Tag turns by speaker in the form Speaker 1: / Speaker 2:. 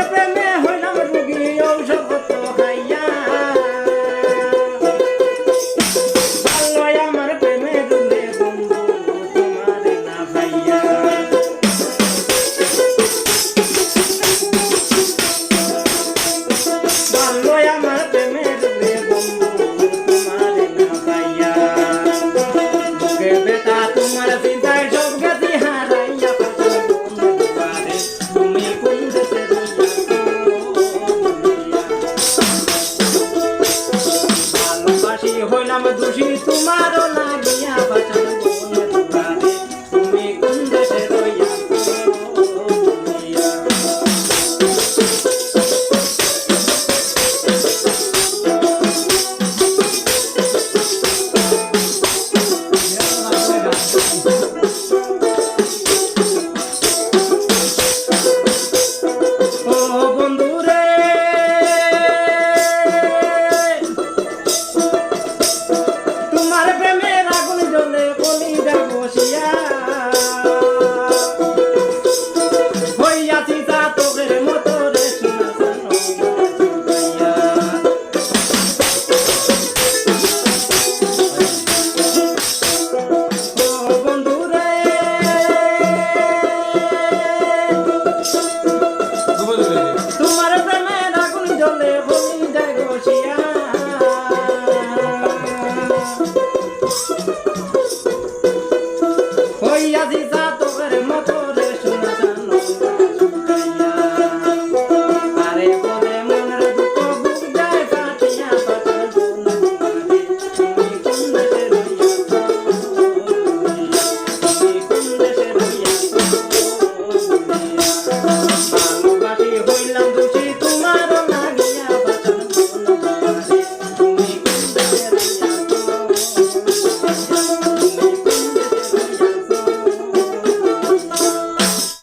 Speaker 1: Remember দোষী তোমারও লাগিয়া বাঁচানো